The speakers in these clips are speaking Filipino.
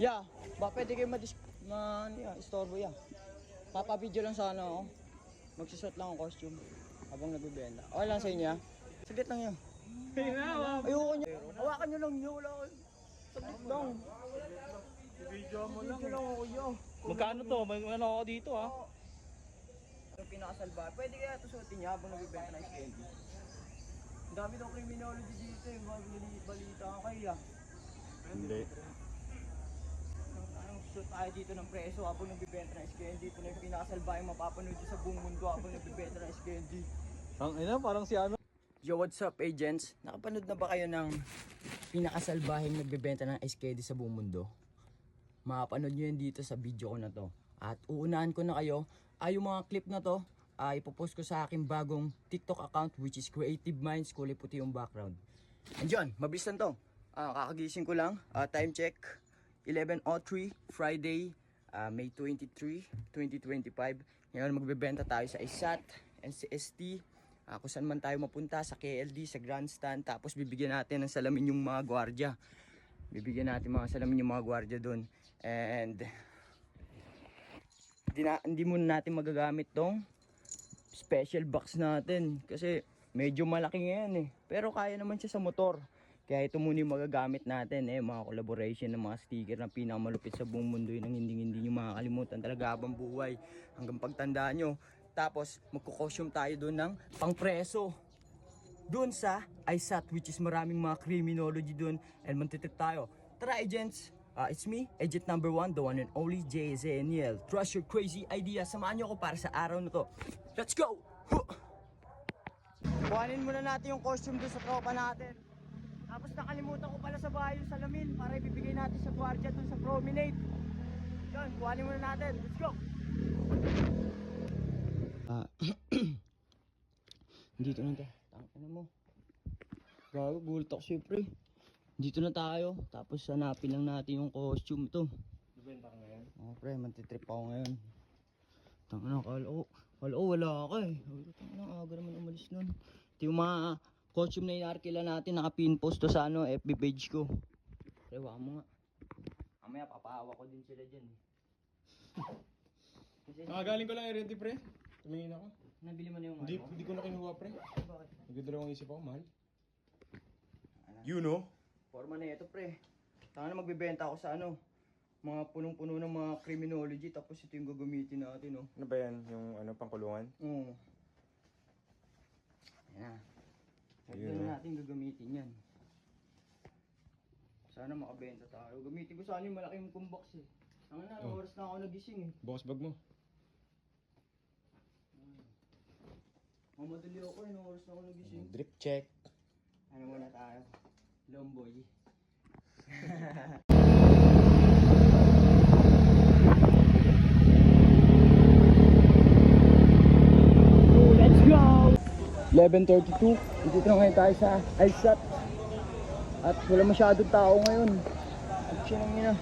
Yeah, ba pwede kayo madis... Ma... Yan, istorbo yan. Papabidyo lang sana ako. Magsusot lang ang costume habang nagbibenta. Okay lang sa inyo ah. Saglit lang yan. Ayoko nyo. Hawakan nyo lang nyo. Wala ko. Saglit lang. Video mo lang. Video lang ako yun. Magkano to? May ano ako dito ah. Yung pinakasalba. Pwede kaya ito suotin niya habang nagbibenta ng candy. Ang dami daw criminology dito eh. Bali- Balita ka kaya. Hindi. Tayo dito ng preso habang nagbibenta ng candy. Ito na yung pinakasalba yung mapapanood sa buong mundo habang nagbibenta ng candy. Ang ina, parang si ano? Yo, what's up agents? Nakapanood na ba kayo ng pinakasalbahing nagbebenta ng ice candy sa buong mundo? Mapapanood nyo yan dito sa video ko na to. At uunahan ko na kayo, ay yung mga clip na to, ay ipopost ko sa aking bagong TikTok account which is Creative Minds, kulay puti yung background. And yun, mabilis lang to. Ah, kakagising ko lang, Ah, time check, 11.03, Friday, ah, May 23, 2025. Ngayon magbebenta tayo sa ISAT, NCST, Ah, kung saan man tayo mapunta sa KLD, sa grandstand, tapos bibigyan natin ng salamin yung mga gwardiya. Bibigyan natin mga salamin yung mga gwardiya doon. And hindi, hindi muna natin magagamit tong special box natin kasi medyo malaki ngayon eh. Pero kaya naman siya sa motor. Kaya ito muna yung magagamit natin eh, mga collaboration ng mga sticker na pinakamalupit sa buong mundo yun ang hindi hindi nyo makakalimutan talaga habang buhay hanggang pagtanda nyo. Tapos magkukosyum tayo doon ng pangpreso. Doon sa ISAT which is maraming mga criminology doon and mantitrip tayo. Tara agents! Ah, it's me, agent number one, the one and only JZNL. Trust your crazy idea. Samahan nyo ako para sa araw na to. Let's go! Kuhanin muna natin yung costume doon sa tropa natin. Tapos nakalimutan ko pala sa bahay yung salamin para ibibigay natin sa gwardiya doon sa promenade. Yan, kuhanin muna natin. Let's go! Ah, dito na tayo. Tangina mo. Gago, gulat ako siyempre. Dito na tayo. Tapos hanapin lang natin yung costume to. Nabenta ka ngayon? Oh, pre, mantitrip ako ngayon. Tangina, kala ko, kala ko wala ka eh. Ko, Tangina, aga naman umalis nun. Ito yung mga costume na inarkila natin, naka-pin post to sa ano, FB page ko. Pre, waka mo nga. Mamaya, papahawa ko din sila dyan. eh. Kasi, Nakagaling ko lang i-ready pre. Tumingin ako. nabili mo na yung Hindi, ano? hindi ko na kinuha pre. Bakit? Nagdadalawang isip ako, mahal. Ano? You know? Forma na ito, pre. Tanga na magbebenta ako sa ano, mga punong-puno ng mga criminology, tapos ito yung gagamitin natin, oh. Ano ba yan? Yung ano, pangkulungan? Oo. Ayan na. Huwag Ayun, na oh. Natin gagamitin yan. Sana makabenta tayo. Gamitin ko sana yung malaking boombox eh. Tanga na, Oh. oras na ako nagising eh. Box bag mo. Mamadali ako eh, oras na ako nagising. Drip check. Ano muna tayo? Lomboy. Let's go! 11.32 Dito na ngayon tayo sa ISAT At wala masyadong tao ngayon At sinang ina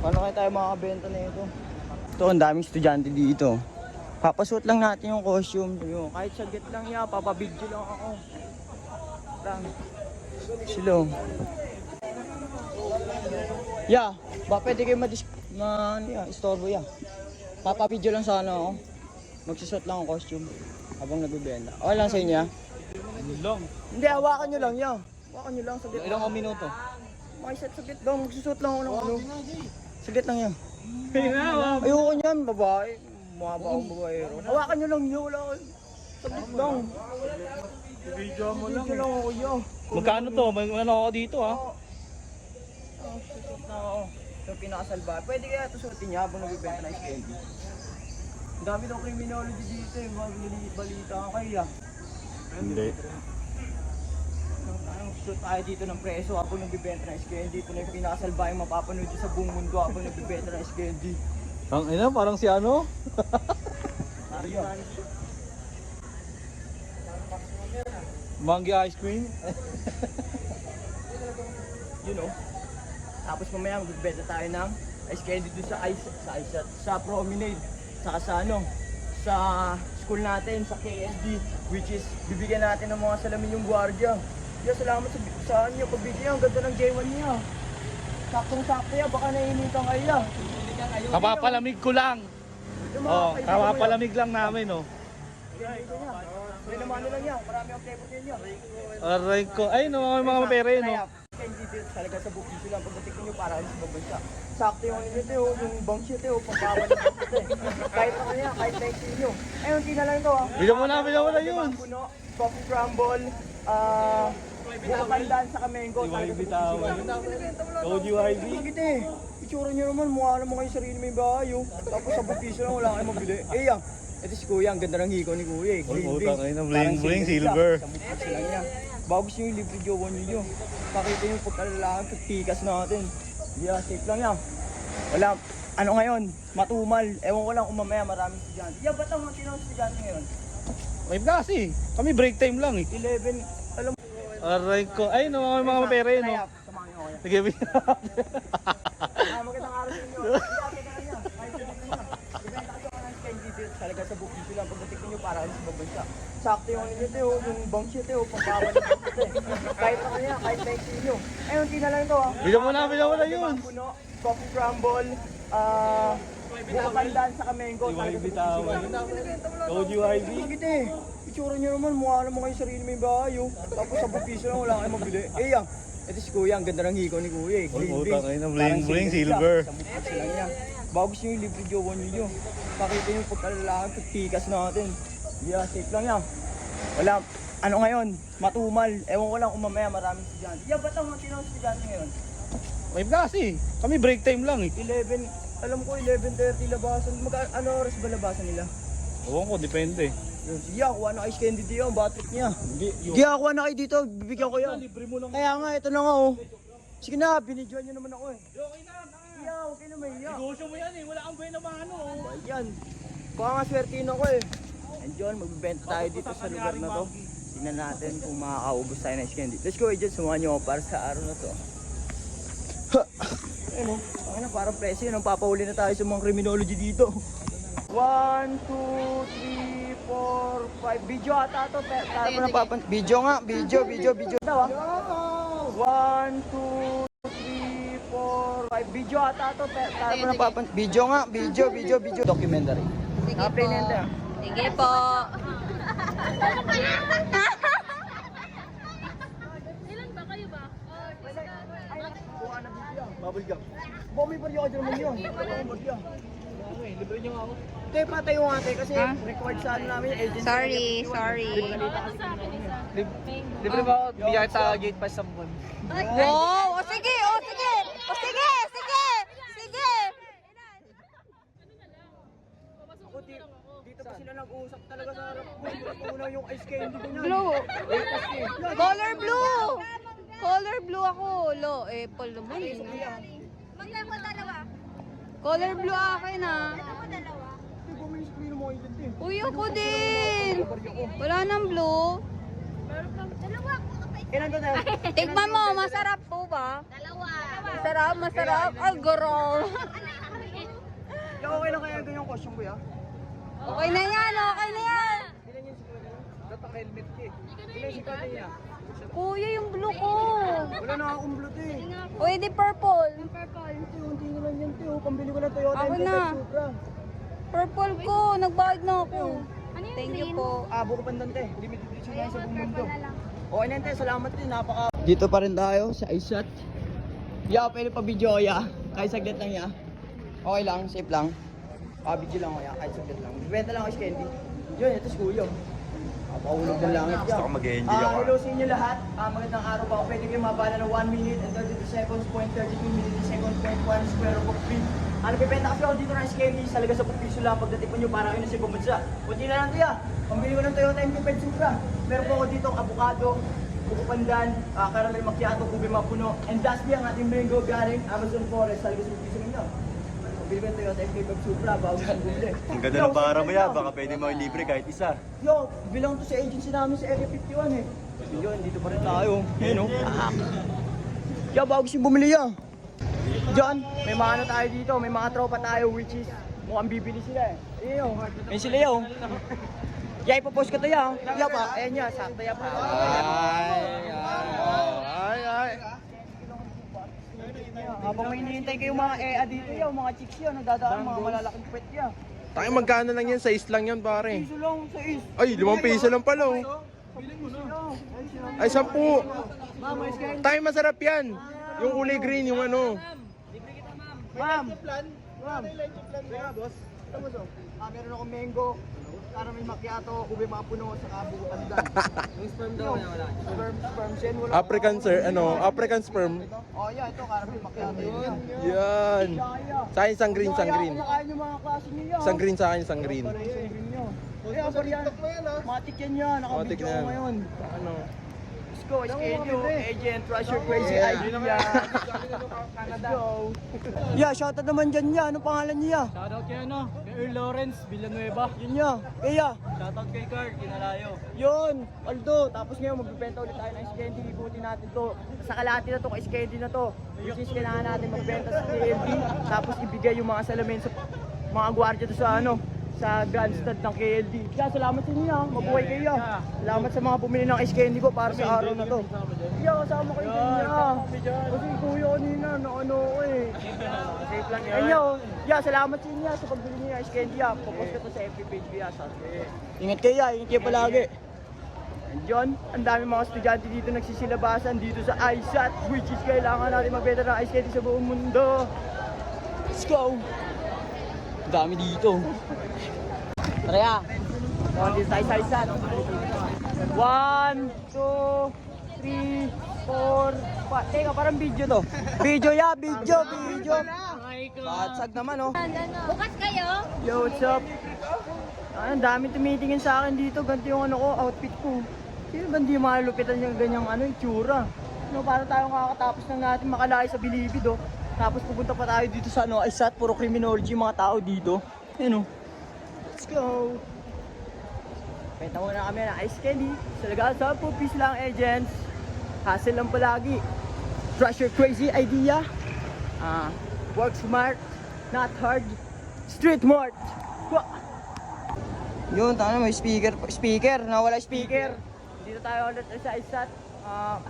Paano kaya tayo makakabenta na ito? Ito, ang daming estudyante dito Papasuot lang natin yung costume yung, Kahit saglit lang yan, papabidyo lang ako lang. Silo. Yeah, ba pwede kayo madis... Ma... Ano yan, istorbo yan. Papapidyo lang sana ako. Magsusot lang ang costume habang nagbibenta. Okay lang sa inyo ah. Long. Hindi, hawakan nyo lang yan. Hawakan nyo lang, saglit. Ilang minuto? May set saglit lang, magsusot lang ako ng ano. Saglit lang yan. Ayoko niyan, babae. Mukha ba akong babaero? Hawakan nyo lang yun, wala ko. Saglit lang. Video mo Video lang ako yun. Magkano to? May ano ako dito ah. Oh, susot na ako. Ito pinakasalba. Pwede kaya ito suotin niya habang nagbibenta ng candy. Ang dami daw criminology dito eh. Bali- Balita ka kaya. Hindi. Anong suot tayo dito ng preso habang nagbibenta ng candy. Ito na yung pinakasalba yung mapapanood sa buong mundo habang nagbibenta ng candy. Ang ina, parang si ano? Mario. Mangi ice cream? You know. Tapos mamaya magbibenta tayo ng ice candy doon sa ice, sa ice, sa promenade. Saka sa ano, sa school natin, sa KLD, which is bibigyan natin ng mga salamin yung gwardiya. Yeah, salamat sa, sa inyo pagbigyan. Ang ganda ng J1 niya. Saktong-sakto yan, baka nainitan kayo. Kapapalamig ko lang. Yung mga Oh, kaibigan mo yan. kapapalamig lang namin oh. May naman lang yan, marami ang flavor ninyo. Aray ko. Ay, no, mga mga pera yun oh. Talaga sa bukis lang pagdating nyo para sa babansa. Sakto yung ano nito, yung bang shit eh, pagkawan ng shit eh. Kahit ano yan, kahit 19 nyo. Eh, hindi na lang ito ah. Bigyan mo na, bigyan mo na yun. Puno, coffee crumble, ah, buka pandan sa kamengo. Told you, Ivy. Bakit eh? Itsura nyo naman, mukha naman kayo sarili may bahay oh. Tapos sa bukiso lang, wala kayong mabili. Eh yan, ito si Kuya, ang ganda ng hiko ni Kuya eh. Green Oh, green. putang ina, Parang bling, bling, silver. Sa lang yan. Bago gusto yung libre jowa nyo yun. Pakita yung pagkalalakan, pagtikas natin. Yeah, safe lang yan. Wala, ano ngayon, matumal. Ewan ko lang kung mamaya maraming estudyante. Yeah, ba't ang mga tinawag estudyante ngayon? May kasi. Kami break time lang eh. 11, alam mo. Aray ko. Ay, no, mga mga pera yun oh. Kaya, samahan nyo kaya. Sige, bigyan. Ah, magandang araw sa inyo. Niya. Candy dito talaga sa bukis lang pagdating nyo para sa babansa. Sakto yung nito, oh, yung bang shit eh, oh, pangkawan ng eh. Kahit ano yan, kahit 19 nyo. Eh, hindi na lang ito ah. Bigyan mo na, bigyan mo na yun. Coffee crumble, ah, buka pandan sa kamengo. Iway bitawan. Told you, Ivy. Bakit eh? Itsura nyo naman, mukha naman kayo sarili may bahay oh. Tapos sa bukiso lang, wala kayong mabili. Eh yan, ito si Kuya, ang ganda ng hiko ni Kuya eh. Oh, Green green. ina, Parang bling, bling, siya. silver. Sa lang yan. Bago gusto yung libre jowa nyo yun. Pakita yung pagkalalakan, pagtikas natin. Yeah, safe lang yan. Wala, ano ngayon, matumal. Ewan ko lang kung mamaya maraming estudyante. Yeah, ba't ang mga tinawag estudyante ngayon? May kasi. Kami break time lang eh. 11, alam ko 11.30 labasan. Mag ano oras ba labasan nila? Ewan ko, depende. Yun, sige, kuha na ice candy dito yung batik niya. Sige, kuha na kayo dito, bibigyan ko yan. Libre mo lang. Kaya nga, ito na nga oh. Sige na, binidyoan nyo naman ako eh. Okay na, Iya, okay na may iya. Negosyo mo yan eh. Wala kang buhay na ano. Yan. Baka nga swertihin ako eh. And John, magbibenta tayo dito sa lugar na to. Tingnan natin kung makakaubos tayo ng ice candy. Let's go, John. Sumuha nyo ako para sa araw na to. Ha! Ayun oh. Ang na, parang presyo yun. Papahuli na tayo sa mga criminology dito. 1, 2, 3, 4, 5. Video ata to. Pero tayo pa napapan... Video nga. Video, video, video. Ito ah. 1, 2, 3, 4, 5. Video ata to. Pero tayo pa napapan... Video nga. Video, video, video. Documentary. Sige po. na ah. Sige po. Bubble gum. Bumi pa rin ako dyan naman yun. Bubble gum. Libre niyo ako. Te, patay yung ate kasi Ha? required sa ano namin, agency. Sorry, sorry. Libre ba ako? Bigyan kita gate pass sa buwan. Wow! O sige, o sige! O sige, sige! Sige! Dito pa sila nag-uusap talaga sa harap ko. Una yung ice candy ko niyan. Blue! Color blue! Color blue ako. Eh, Paul naman eh. Magkano mo dalawa? Color blue akin ah. Eh. Uy, ako din! Wala nang blue. Dalawa. Eh, na. Tikman mo, masarap po ba? Dalawa. Masarap, masarap. Ay, girl. Yung okay lang kaya ganyang costume ko ya? Okay na yan, okay na yan. Ilan yung helmet ka eh. Kuya, yung blue ko. Wala na akong blue eh. Pwede purple. Ito, unti na lang yan, Teo. Pambili ko ng Toyota Ako MT-5 na. Supra. Purple ko. Nagbayad na ako. Thank you po. Ah, buko pandante. Limited edition lang sa buong mundo. Okay na te, salamat din. Napaka... Dito pa rin tayo sa iShot. Ya, pwede pa video ko ya. Kahit saglit lang ya. Okay lang, safe lang. Ah, video lang ko ya, kahit saglit lang. Benta lang ako sa candy. Yun, ito si Kuyo. Napahulog ng langit yan. Gusto ko mag-enjoy Ah, ako. hello sa inyo lahat. Ah, magandang araw po. Pwede kayo mabala ng 1 minute and 32 seconds, point 32 minutes, seconds, point 1 square root of 3. Ano, bibenta kasi ako dito ng candy. Talaga sa piso lang pagdating po nyo para kayo na sa pumunsa. Kunti na lang tiya. Pambili ko ng Toyota MT-5 Supra. Meron po ako dito ang avocado, buko pandan, uh, caramel macchiato, ube mapuno, and lastly ang ating mango galing Amazon Forest. Talaga sa piso Pambili ko ng Toyota MT-5 Supra bago bumili. Ang ganda ng para mo yan, baka pwede mo libre kahit isa. Yo, bilang to sa agency namin sa Area 51 eh. Yun, dito pa rin tayo. Yun oh. Yo, bago siya bumili yan. John, may mga ano tayo dito, may mga tropa tayo which is mukhang bibili sila eh. Ayun, ayun sila yun. Yeah, ipopost ko to yan. Yeah pa, ayan yan, sakto yan pa. Ay, ay, ay, ay. Habang may hinihintay kayo mga EA dito yan, mga chicks yan, nagdadaan mga malalaking puwet yan. Tayo magkano lang yan? Size lang yan pare. Piso lang sa is. Ay, limang piso lang pala oh. Ay, sampu. Tayo masarap yan. Yung kulay green, yung ano. Ma'am! Ma'am! Kaya boss, ito mo so. Ah, meron akong mango, caramel macchiato, ube mga puno, sa kabuo pandan. Yung sperm daw na wala. Sperm, sperm, sen, wala. African sir, ano, African sperm. Oh, yeah, ito, caramel macchiato. Yun. Yan. Sa akin, isang green, isang green. Kumakain yung mga klase niyo. Isang green sa akin, isang green. Isang green. Kaya, pa yan. Matik yan yan. Nakabidyo na ko ngayon. Ano? Let's go, schedule, agent, treasure, crazy idea. Let's go. Yeah, shoutout naman dyan niya. Anong pangalan niya? Shoutout kay ano, Earl Lawrence Villanueva. Yun niya. Kaya, Shoutout kay Carl Ginalayo. yun, Aldo. Tapos ngayon, magbibenta ulit tayo ng candy. Ikutin natin to. Sa kalahati na to, ice candy na to. Which is, kailangan natin magbenta sa KLD. Tapos ibigay yung mga salamin sa mga gwardiya to sa ano, sa grandstand ng KLD. Kaya salamat sa inyo. ah. Mabuhay kayo. ah. Salamat sa mga bumili ng ice candy ko para sa araw na to. Yeah, kasama kayo din niya. Kasi kuya kanina, na ano ko eh. Safe lang yan. Ayun, yeah, salamat sa inyo sa pagbili niyo ng ice candy. ah. Popost ko to sa FB page ko yan. Ingat kayo, ah. ingat kayo palagi. And John, ang dami mga estudyante dito nagsisilabasan dito sa ISAT which is kailangan natin magbenta ng ice candy sa buong mundo. Let's go! Dami dito. Tara! Sa ISAT. One, two, three, four, five. Teka, parang video to. Video ya, video, video. Batsag naman oh. Bukas kayo? Yo, what's up? Ang dami tumitingin sa akin dito. Ganito yung ano ko, outfit ko. Sino ba hindi malupitan yung ganyang ano, yung tsura? No, para tayo kakatapos na natin makalaki sa Bilibid, oh. Tapos pupunta pa tayo dito sa ano, Isat, puro criminology mga tao dito. Ayun, oh. Let's go! Penta muna kami ng ice candy. Sa lagal sa pupis lang, agents. Hassle lang palagi. Trust your crazy idea. Ah, work smart, not hard. Street smart. Wah! Yun, tama may speaker, speaker, nawala speaker. Dito tayo ulit sa ISAT. Ah,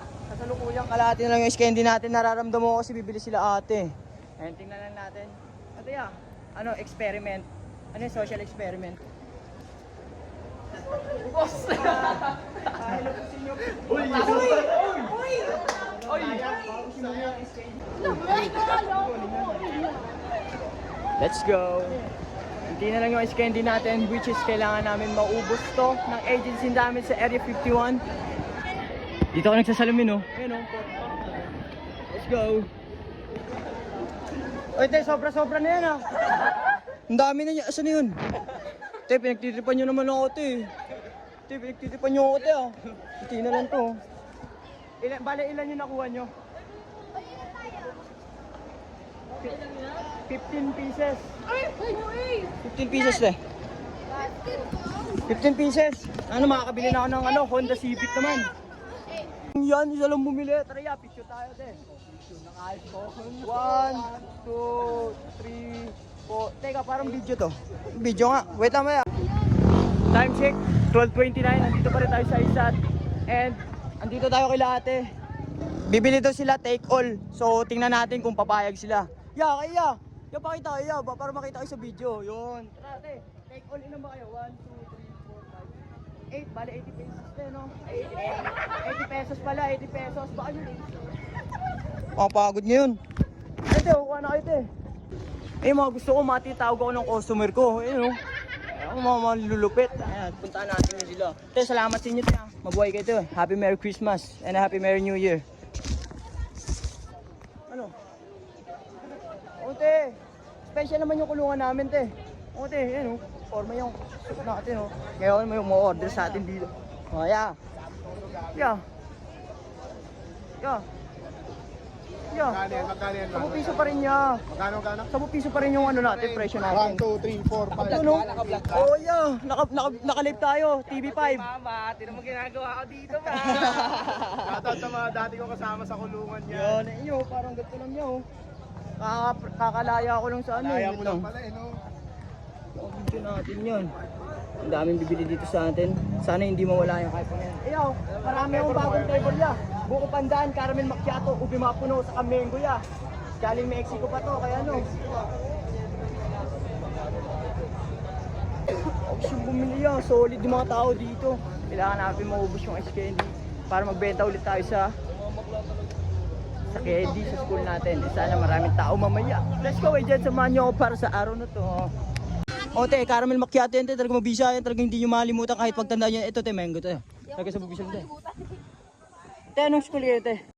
kasalukuyang kalahati na lang yung candy natin. Nararamdaman ko kasi bibili sila ate. Ayun, tingnan lang natin. Ate ya, ano, experiment. Ano yung social experiment? Boss! Ay, lapusin nyo. Uy! Uy! Uy! Uy! Let's go! Hindi na lang yung ice candy natin which is kailangan namin maubos to ng agency namin sa Area 51. Dito ako nagsasalamin oh. Ayun oh. Let's go. Oy, te, sobra-sobra na yan ah. Ang dami na niya. Asan na yun? Te, pinagtitipan nyo naman ako, te. Te, pinagtitipan nyo ako, te ah. Hindi na lang to. Ilan, bale, ilan yung nakuha nyo? 15 pieces. Ay, ano eh? 15 pieces eh. 15 pieces. Ano, makakabili na ako ng ano, Honda Civic naman. Yan, isa lang bumili. Tara ya, picture tayo din. One, two, three, four. Teka, parang video to. Video nga. Wait lang maya. Time check, 12.29. Nandito pa rin tayo sa ISAT. And, andito tayo kay ate. Bibili daw sila take all. So, tingnan natin kung papayag sila. Ya, kaya. Ya, pakita kayo. Ba, para makita kayo sa video. Yun. Tara, ate. Take all, ilan ba kayo? 1, 2, 3, 4, 5, 8. Bale, 80 pesos din, no? Ay, 80, 80 pesos pala, 80 pesos. Baka yun, 80. Makapagod ngayon. Ate, kukuha na kayo, te. Eh, mga gusto ko, matitawag ako ng customer ko. Eh, no? Ako mga malulupit. Ayan, puntaan natin yun sila. Te, salamat sa inyo, te. ah. Mabuhay kayo, te. Happy Merry Christmas and a Happy Merry New Year. Ano? O, te. Special naman yung kulungan namin, te. O, te, yan, oh. Forma yung natin, oh. Ngayon, may umu-order sa atin dito. O, yeah. Yeah. Yeah. Yeah. Magkano yan? Magkano yan? 10 piso pa rin niya. Magkano, magkano? 10 piso pa rin yung ano natin, presyo natin. 1, 2, 3, 4, 5. Ano? Oh, yeah. Naka, naka, nakalive tayo, TV5. Mama, tinan mo ginagawa ko dito ba? Shoutout sa mga dati ko kasama sa kulungan niya. Yan, eh, yun, parang ganito lang yun. Kaka, kakalaya ko lang sa ano. Kaya eh, mo lang pala eh, no? Video natin yun. Ang daming bibili dito sa atin. Sana hindi mawala yung hype na yan. Ayaw, marami akong bagong table ya. Buko pandaan, caramel macchiato, ubi mapuno sa kamengo ya. Galing Mexico pa to, kaya ano. Siyang bumili yan. Solid yung mga tao dito. Kailangan natin maubos yung ice candy para magbenta ulit tayo sa sa candy sa school natin. Sana maraming tao mamaya. Let's go eh dyan. Samahan nyo ako para sa araw na to. O te, caramel macchiato yan te. Talaga mabisa yan. Talaga hindi nyo malimutan kahit pagtanda nyo. Ito te, mango te. Talaga sa bubisa te. Te, anong school yun te?